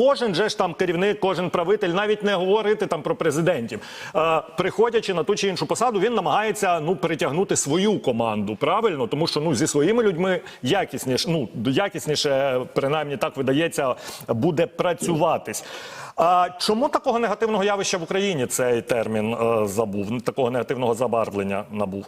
Кожен же ж там керівник, кожен правитель, навіть не говорити там про президентів. Е, приходячи на ту чи іншу посаду, він намагається ну притягнути свою команду. Правильно, тому що ну зі своїми людьми якісніше, ну якісніше, принаймні так видається, буде працюватись. А чому такого негативного явища в Україні цей термін е, забув? Такого негативного забарвлення набув?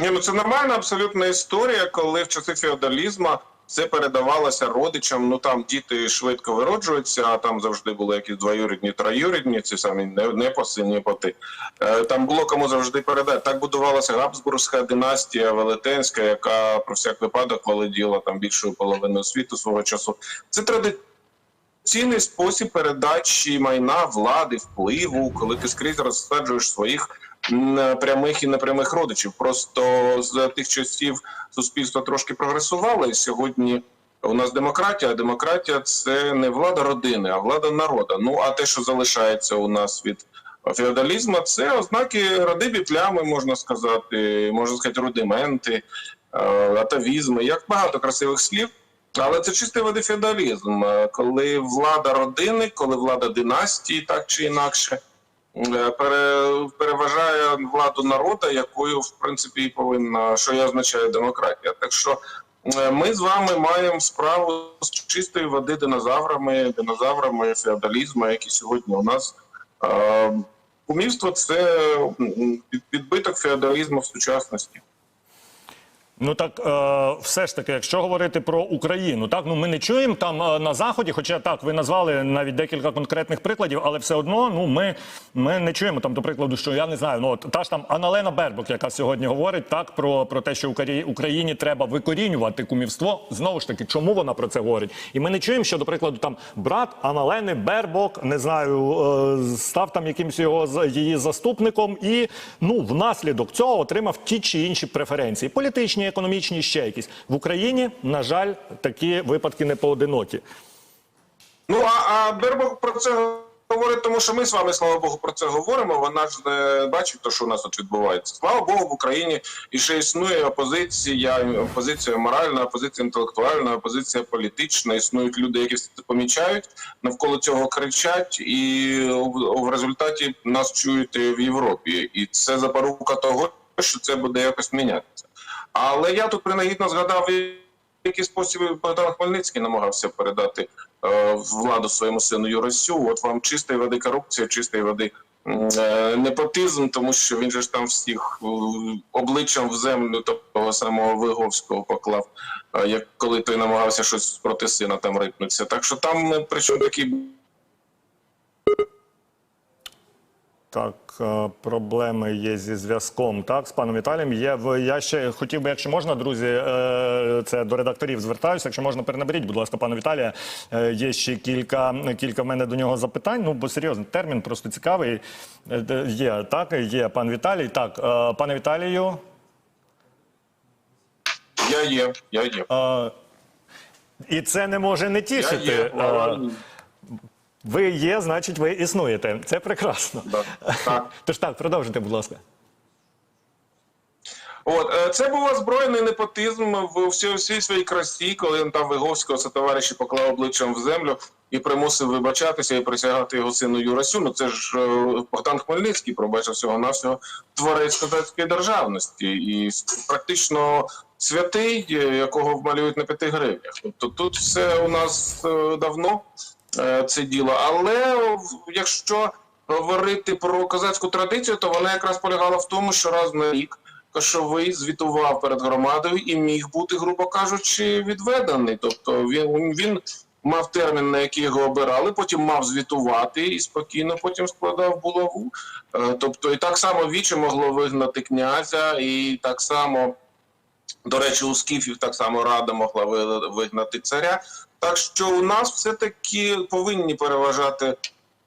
Ні, ну це нормальна абсолютна історія, коли в часи феодалізму це передавалося родичам. Ну там діти швидко вироджуються, а там завжди були якісь двоюрідні, троюрідні, ці самі не, поти. Е, там було кому завжди передати. Так будувалася Габсбургська династія Велетенська, яка про всяк випадок володіла там більшою половиною світу свого часу. Це традиція. Цінний спосіб передачі майна, влади, впливу, коли ти скрізь розсаджуєш своїх м, прямих і непрямих родичів. Просто з тих часів суспільство трошки прогресувало, і сьогодні у нас демократія. А демократія це не влада родини, а влада народу. Ну а те, що залишається у нас від феодалізму, це ознаки родибі плями, можна сказати, можна сказати, рудименти, е, атавізми, як багато красивих слів. Але це чистий води феодалізм, е, коли влада родини, коли влада династії, так чи інакше, е, пере, переважає владу народу, якою в принципі і повинна, що і означає демократія. Так що е, ми з вами маємо справу з чистої води динозаврами, динозаврами феодалізму, які сьогодні у нас. Кумівство це відбиток феодалізму в сучасності. Ну так е, все ж таки, якщо говорити про Україну, так ну ми не чуємо там е, на заході, хоча так ви назвали навіть декілька конкретних прикладів, але все одно ну ми, ми не чуємо там, до прикладу, що я не знаю. Ну от та ж там Аналена Бербок, яка сьогодні говорить так про, про те, що Украї- Україні треба викорінювати кумівство. Знову ж таки, чому вона про це говорить? І ми не чуємо, що до прикладу там брат Аналени Бербок, не знаю, е, став там якимсь його її заступником, і ну внаслідок цього отримав ті чи інші преференції, політичні, економічні, ще якісь в Україні. На жаль, такі випадки не поодинокі. Ну а, а Бербок про це говорить, тому що ми з вами, слава Богу, про це говоримо. Вона ж не бачить, то, що у нас тут відбувається. Слава Богу, в Україні і ще існує опозиція, опозиція моральна, опозиція інтелектуальна, опозиція політична. Існують люди, які це помічають, навколо цього кричать, і в результаті нас чують в Європі. І це запорука того, що це буде якось мінятися. Але я тут принагідно згадав в який спосіб Богдан Хмельницький намагався передати е, владу своєму сину Юрасю. От вам чистої води корупція, чистої води е, непотизм, тому що він же ж там всіх е, обличчям в землю того самого Виговського поклав, як коли той намагався щось проти сина там рипнутися. Так що там причому такі Так, е, проблеми є зі зв'язком. Так, з паном Віталієм. Є я ще хотів би, якщо можна, друзі, е, це до редакторів звертаюся. Якщо можна, перенаберіть, будь ласка, пана Віталія. Е, Є ще кілька кілька в мене до нього запитань. Ну, бо серйозно, термін просто цікавий. Є так, є пан Віталій. Так, пане Віталію. я є, я є. І це не може не Я тішити. є. Ви є, значить, ви існуєте. Це прекрасно. Да. Так. Тож так, продовжуйте, будь ласка. От е, це був озброєний непотизм в всій, всій своїй красі, коли він там Виговського сотовариші поклав обличчям в землю і примусив вибачатися і присягати його сину Юрасю. Ну це ж е, Богдан Хмельницький пробачив всього навсього творець козацької державності і практично святий, е, якого вмалюють на п'яти гривнях. Тобто тут все у нас давно це діло. Але якщо говорити про козацьку традицію, то вона якраз полягала в тому, що раз на рік Кошовий звітував перед громадою і міг бути, грубо кажучи, відведений. Тобто він, він мав термін, на який його обирали, потім мав звітувати і спокійно потім складав булаву. Е, Тобто, і так само віче могло вигнати князя, і так само. До речі, у скіфів так само рада могла вигнати царя. Так що у нас все-таки повинні переважати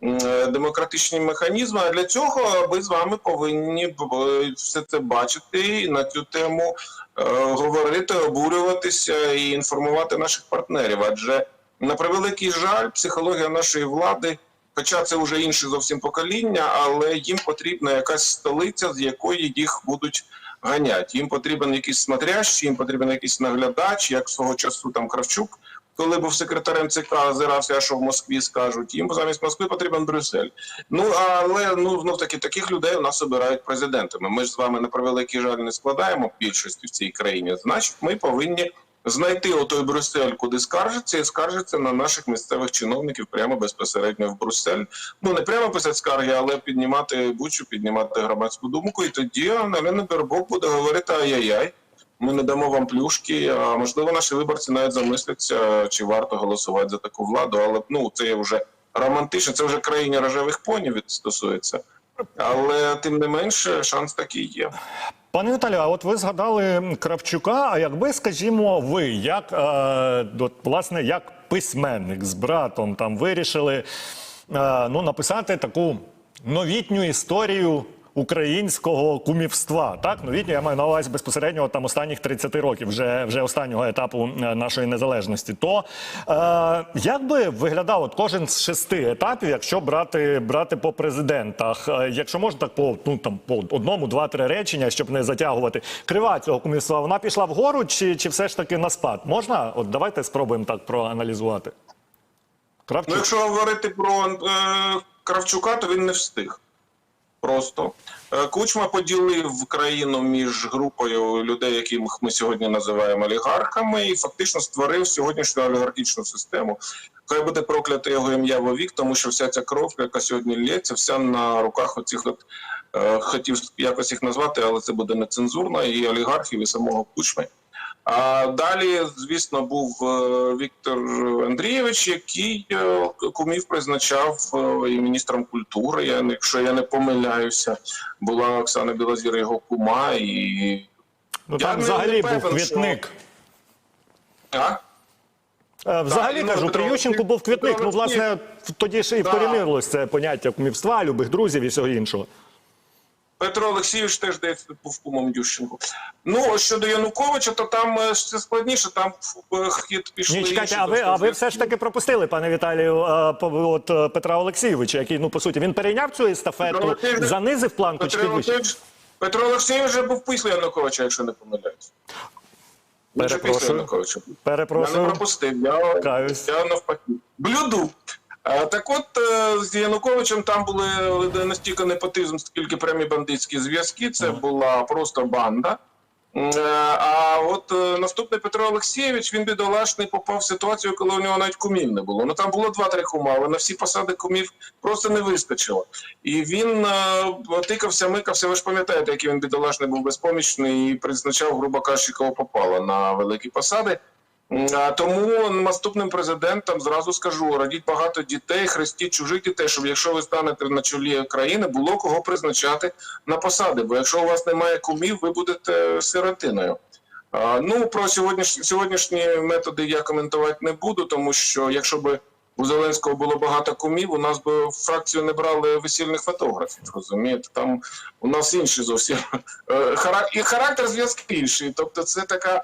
е, демократичні механізми. А для цього ми з вами повинні все це бачити і на цю тему е, говорити, обурюватися і інформувати наших партнерів. Адже на превеликий жаль, психологія нашої влади. Хоча це вже інше зовсім покоління, але їм потрібна якась столиця, з якої їх будуть ганять. Їм потрібен якийсь смотрящий, їм потрібен якийсь наглядач, як свого часу там Кравчук коли був секретарем ЦК, озирався, що в Москві скажуть. Їм замість Москви потрібен Брюссель. Ну але ну знов таки таких людей у нас обирають президентами. Ми ж з вами на превеликий жаль не складаємо більшості в цій країні. Значить, ми повинні знайти отой Брюссель, куди скаржиться, і скаржиться на наших місцевих чиновників прямо безпосередньо в Брюссель. Ну не прямо писати скарги, але піднімати бучу, піднімати громадську думку. І тоді Налена Бербок буде говорити ай-яй-яй. Ми не дамо вам плюшки. А можливо, наші виборці навіть замисляться, чи варто голосувати за таку владу. Але ну це вже романтично. Це вже країні рожевих понів стосується. Але тим не менше, шанс такий є. Пане Віталію, а от ви згадали Кравчука. А якби, скажімо, ви, як е, от, власне, як письменник з братом там вирішили е, ну, написати таку новітню історію українського кумівства, так новітню я маю на увазі безпосередньо там останніх 30 років, вже вже останнього етапу е, нашої незалежності. То е, як би виглядав от кожен з шести етапів, якщо брати брати по президентах, Е, якщо можна так по ну там по одному, два-три речення, щоб не затягувати крива цього кумівства, вона пішла вгору, чи, чи все ж таки на спад? Можна? От давайте спробуємо так проаналізувати. Кравчук. Ну, якщо говорити про е, Кравчука, то він не встиг. Просто Е, Кучма поділив країну між групою людей, яких ми сьогодні називаємо олігархами, і фактично створив сьогоднішню олігархічну систему. Хай буде прокляте його ім'я вовік, тому що вся ця кров, яка сьогодні лється, вся на руках оцих от е, хотів якось їх назвати, але це буде нецензурно, і олігархів, і самого Кучми. А далі, звісно, був е, Віктор Андрійович, який е, кумів призначав е, і міністром культури. Я якщо я не помиляюся, була Оксана Білозір його кума і Ну там не- взагалі не був певен, квітник. а? Е, Взагалі ну, кажу, Петро при Ющенку був квітник. Ну, власне, тоді ж і Да. вкорінилось це поняття кумівства, любих друзів і всього іншого. Петро Олексійович теж здається був кумом Ющенку. Ну щодо Януковича, то там е, все складніше. Там хід пішли. Ні, чекайте, інші а ви, а ви все ж таки пропустили, пане Віталію, е, от е, Петра Олексійовича, який, ну, по суті, він перейняв цю естафету, Олексійович- занизив планку Петро підвищив? Олексійович, Петро Олексійович вже був після Януковича, якщо не помиляюсь. Після Перепрошую. Я не пропустив, я, я навпаки. Блюду. Так от е, з Януковичем там були е, настільки непотизм, скільки прямі бандитські зв'язки. Це була просто банда. Е, А от наступний Петро Олексійович, він бідолашний попав в ситуацію, коли у нього навіть кумів не було. Ну там було два-три кума, але на всі посади кумів просто не вистачило. І він тикався, микався. Ви ж пам'ятаєте, який він бідолашний був безпомічний і призначав, грубо кажучи, кого попало на великі посади. Тому наступним президентам зразу скажу: родіть багато дітей, хрестіть чужих дітей, щоб якщо ви станете на чолі країни, було кого призначати на посади. Бо якщо у вас немає кумів, ви будете сиротиною. Ну про сьогоднішні сьогоднішні методи я коментувати не буду, тому що якщо би у Зеленського було багато кумів, у нас би в фракцію не брали весільних фотографів. Розумієте, там у нас інші зовсім е, хара- і характер зв'язки інший. Тобто, це така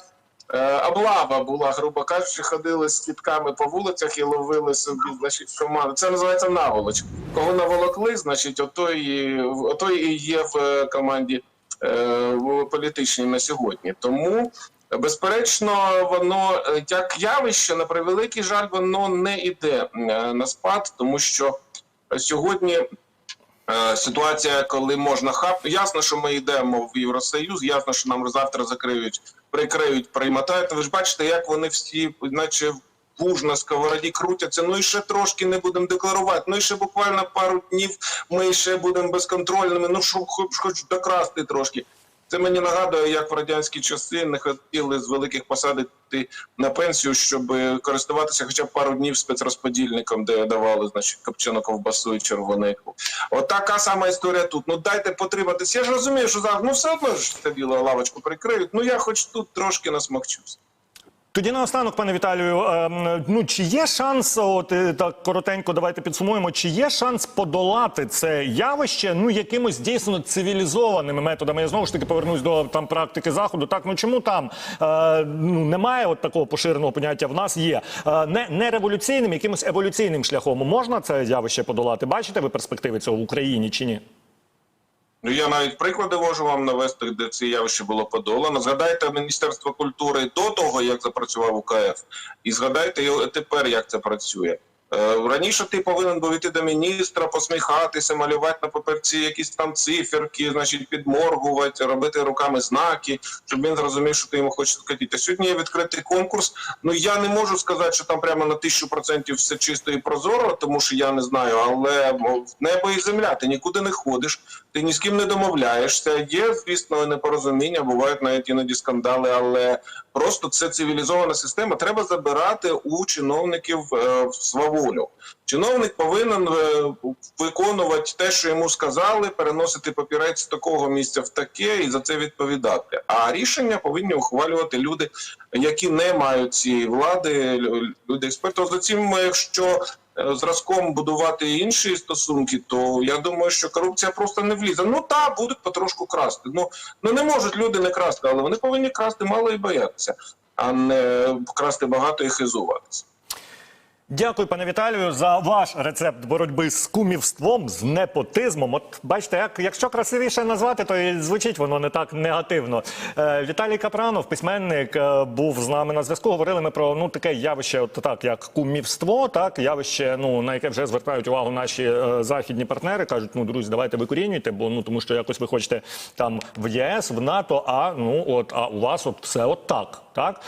облава була, грубо кажучи, ходили з кітками по вулицях і ловили собі, значить, команду. Це називається наволоч. Кого наволокли, значить, ото і, ото і є в е, команді е, політичній на сьогодні. Тому. Безперечно, воно е, як явище, на превеликий жаль, воно не йде е, на спад, тому що сьогодні е, ситуація, коли можна хап, ясно, що ми йдемо в Євросоюз, ясно, що нам завтра закриють, прикриють, приймати. Ви ж бачите, як вони всі, наче вуж на сковороді крутяться. Ну і ще трошки не будемо декларувати. Ну і ще буквально пару днів ми ще будемо безконтрольними. Ну хоч, хоч докрасти трошки. Це мені нагадує, як в радянські часи не хотіли з великих посадити на пенсію, щоб користуватися хоча б пару днів спецрозподільником, де давали значить копчену ковбасу і червонику. От така сама історія тут. Ну дайте потриматися. Я ж розумію, що зараз ну все одно ж це діло лавочку прикриють. Ну я хоч тут трошки насмокчусь. Тоді наостанок, пане Віталію, ем, ну чи є шанс, от е, так коротенько, давайте підсумуємо, чи є шанс подолати це явище ну якимось дійсно цивілізованими методами? Я знову ж таки повернусь до там практики заходу. Так ну чому там е, ну немає от такого поширеного поняття? В нас є е, не, не революційним, якимось еволюційним шляхом. Можна це явище подолати? Бачите ви перспективи цього в Україні чи ні? Ну я навіть приклади можу вам навести, де це явище було подолано. Згадайте Міністерство культури до того, як запрацював УКФ, і згадайте його тепер, як це працює. Е, Раніше ти повинен був йти до міністра, посміхатися, малювати на паперці якісь там циферки, значить, підморгувати, робити руками знаки, щоб він зрозумів, що ти йому хочеш скатити. Сьогодні є відкритий конкурс. Ну я не можу сказати, що там прямо на тисячу процентів все чисто і прозоро, тому що я не знаю, але небо і земля, ти нікуди не ходиш, ти ні з ким не домовляєшся. Є, звісно, непорозуміння, бувають навіть іноді скандали, але просто це цивілізована система. Треба забирати у чиновників е, сваволю. Чиновник повинен е, виконувати те, що йому сказали, переносити папірець з такого місця в таке і за це відповідати. А рішення повинні ухвалювати люди, які не мають цієї влади, люди експерти. За цим, якщо е, зразком будувати інші стосунки, то я думаю, що корупція просто не влізе. Ну та будуть потрошку красти. Ну ну не можуть люди не красти, але вони повинні красти мало і боятися, а не красти багато і хизуватися. Дякую, пане Віталію, за ваш рецепт боротьби з кумівством, з непотизмом. От бачите, як якщо красивіше назвати, то і звучить воно не так негативно. Е, Віталій Капранов, письменник, е, був з нами на зв'язку. Говорили ми про ну таке явище, от так як кумівство, так явище, ну на яке вже звертають увагу наші е, західні партнери. кажуть, ну друзі, давайте викорінюйте, бо ну тому що якось ви хочете там в ЄС, в НАТО. А ну от а у вас от все от так, так.